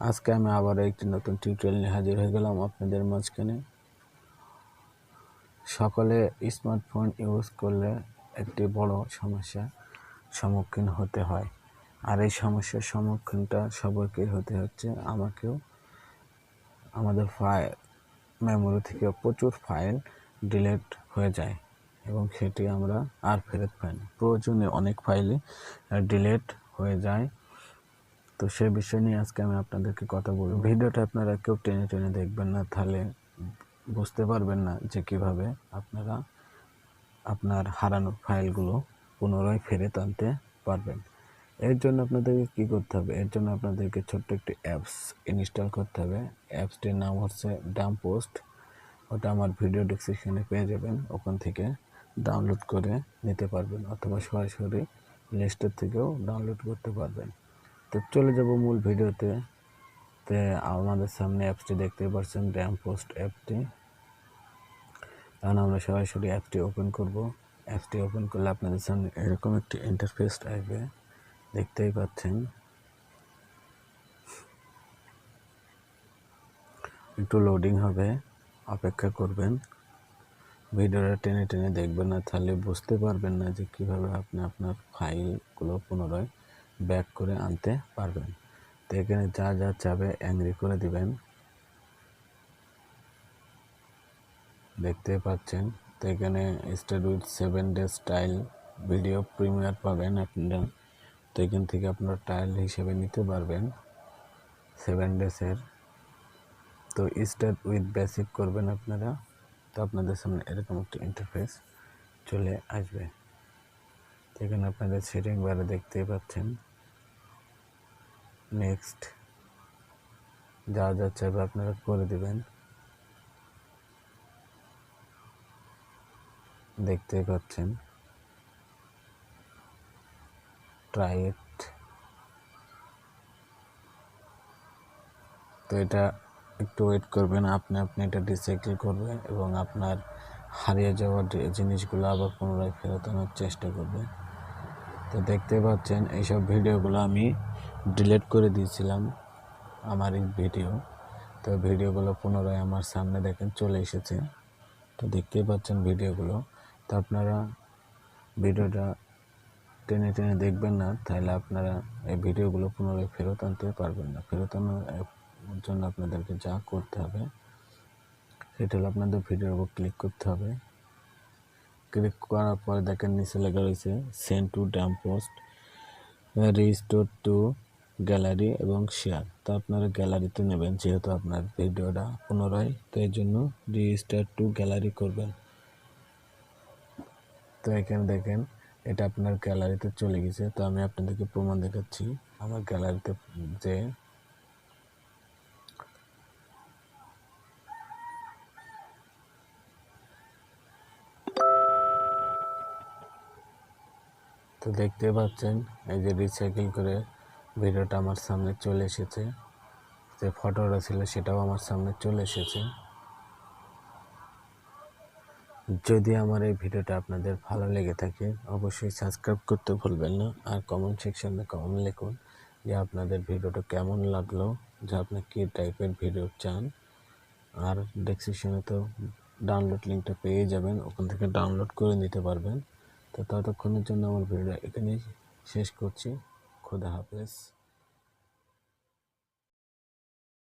আজকে আমি আবার একটি নতুন টিউটোরিয়াল নিয়ে হাজির হয়ে গেলাম আপনাদের মাঝখানে। সকলে স্মার্টফোন ইউজ করলে একটি বড় সমস্যা সম্মুখীন হতে হয়। আর এই সমস্যার সম্মুখীনটা সবাইকে হতে হচ্ছে, আমাকেও। আমাদের ফাইল মেমোরি থেকে প্রচুর ফাইল ডিলিট হয়ে যায় এবং সেটি আমরা আর ফেরত পাই না। প্রয়োজনে অনেক ফাইলে ডিলিট হয়ে যায়। তো সে বিষয় নিয়ে আজকে আমি আপনাদেরকে কথা বলব। ভিডিওটা আপনারা কেউ টেনে টেনে দেখবেন না, তাহলে বুঝতে পারবেন না যে কীভাবে আপনারা আপনার হারানো ফাইলগুলো পুনরায় ফেরত আনতে পারবেন। এর জন্য আপনাদেরকে কী করতে হবে? এর জন্য আপনাদেরকে ছোট্ট একটি অ্যাপস ইনস্টল করতে হবে। অ্যাপসটির নাম হচ্ছে ডাম পোস্ট ওটা আমার ভিডিও ডিসক্রিপশনে পেয়ে যাবেন। ওখান থেকে ডাউনলোড করে নিতে পারবেন অথবা সরাসরি প্লে স্টোর থেকেও ডাউনলোড করতে পারবেন। তো চলে যাব মূল ভিডিওতে। তে আমাদের সামনে অ্যাপসটি দেখতে পাচ্ছেন ড্যাম পোস্ট অ্যাপটি। এখন আমরা সরাসরি অ্যাপটি ওপেন করব। অ্যাপটি ওপেন করলে আপনাদের সামনে এরকম একটি ইন্টারফেস আসবে দেখতেই পাচ্ছেন। একটু লোডিং হবে, অপেক্ষা করবেন। ভিডিওটা টেনে টেনে দেখবেন না, তাহলে বুঝতে পারবেন না যে কীভাবে আপনি আপনার ফাইলগুলো পুনরায় ব্যাক করে আনতে পারবেন। তো এখানে যা যা চাবে অ্যাংরি করে দিবেন। দেখতে পাচ্ছেন, তো এখানে start with seven day style video premiere পাবেন আপনারা। তো এখান থেকে আপনারা টাইল হিসেবে নিতে পারবেন সেভেন ডেসের তো স্টার্ট উইথ বেসিক করবেন আপনারা। তো আপনাদের সামনে এরকম একটা ইন্টারফেস চলে আসবে। এখানে আপনাদের সেটিং বারে দেখতেই পাচ্ছেন। নেক্সট যা যা চাইবে আপনারা করে দিবেন। দেখতেই পাচ্ছেন। ট্রাই ইট তো এটা একটু ওয়েট করবেন, আপনি আপনি এটা রিসাইকেল করবে এবং আপনার হারিয়ে যাওয়া জিনিসগুলো আবার পুনরায় ফেরত আনার চেষ্টা করবে তো দেখতে পাচ্ছেন, এইসব ভিডিওগুলো আমি ডিলিট করে দিয়েছিলাম আমার এই ভিডিও তো ভিডিওগুলো পুনরায় আমার সামনে দেখেন, চলে এসেছে। তো দেখতেই পাচ্ছেন ভিডিওগুলো তো আপনারা ভিডিওটা টেনে টেনে দেখবেন না, তাহলে আপনারা এই ভিডিওগুলো পুনরায় ফেরত আনতে পারবেন না। ফেরত আনার জন্য আপনাদেরকে যা করতে হবে, সেটা হলো আপনাদের ভিডিওর উপর ক্লিক করতে হবে। ক্লিক করার পরে দেখেন নিচে লেখা রয়েছে send to dam post restore to gallery এবং শেয়ার। তো আপনারা গ্যালারিতে নেবেন, যেহেতু আপনার ভিডিওটা পুনরায়, তো এই জন্য রিস্টার টু গ্যালারি করবেন। তো এখানে দেখেন, এটা আপনার গ্যালারিতে চলে গেছে। তো আমি আপনাদেরকে প্রমাণ দেখাচ্ছি। আমার গ্যালারিতে যে তো দেখতে পাচ্ছেন, এই যে রিসাইকেল করে ভিডিওটা আমার সামনে চলে এসেছে। যে ফটোটা ছিল সেটাও আমার সামনে চলে এসেছে। যদি আমার এই ভিডিওটা আপনাদের ভালো লেগে থাকে, অবশ্যই সাবস্ক্রাইব করতে ভুলবেন না আর কমেন্ট সেকশনে কমেন্ট লিখুন যে আপনাদের ভিডিওটা কেমন লাগল, যে আপনি কী টাইপের ভিডিও চান। আর ডেসক্রিপশনে তো ডাউনলোড লিঙ্কটা পেয়ে যাবেন, ওখান থেকে ডাউনলোড করে নিতে পারবেন। তো ততক্ষণের জন্য আমার ভিডিওটা এখানেই শেষ করছি। খোদা হাফেজ।